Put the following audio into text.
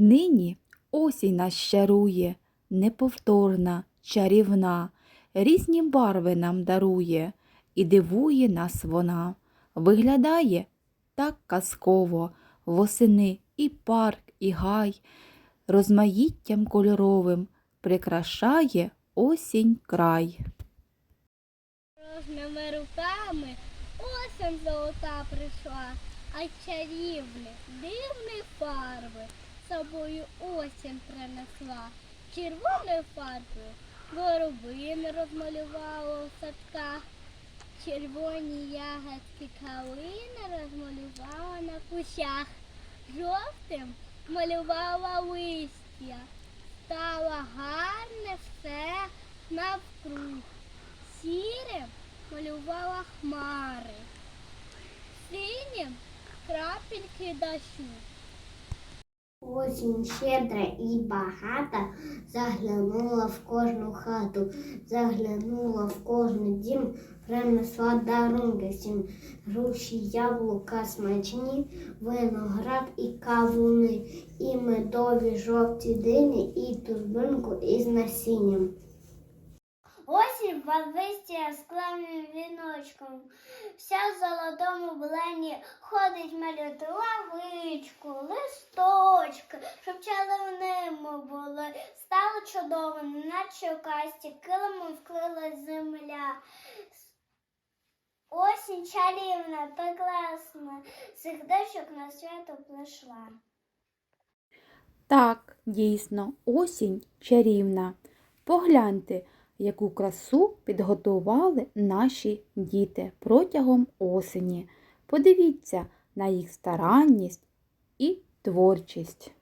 Нині осінь нас щарує, неповторна, чарівна, різні барви нам дарує, і дивує нас вона, виглядає так казково, восени і парк, і гай, розмаїттям кольоровим прикрашає осінь край. Рожними руками осінь золота прийшла, а чарівні, дивні фарби собою осінь принесла. Червоною фарбою горобини розмалювала у садках, червоні ягодки калини розмалювала на кущах, жовтим малювала листя, стало гарне все навкруг. Сірим малювала хмари, синім крапельки дощу. Осінь щедра і багата заглянула в кожну хату, заглянула в кожний дім, принесла дарунки всім. Груші, яблука смачні, виноград і кавуни, і медові жовті дині, і турбинку із насінням. Осінь барвистя з клемним віночком, вся в золотому блені ходить малюти лавичку, листочки, щоб чарівними були, стало чудово, наче у касті, килимом вклилась земля. Осінь чарівна, прекрасна, сердечок на свято прийшла. Так, дійсно, осінь чарівна. Погляньте, яку красу підготували наші діти протягом осені. Подивіться на їх старанність і творчість.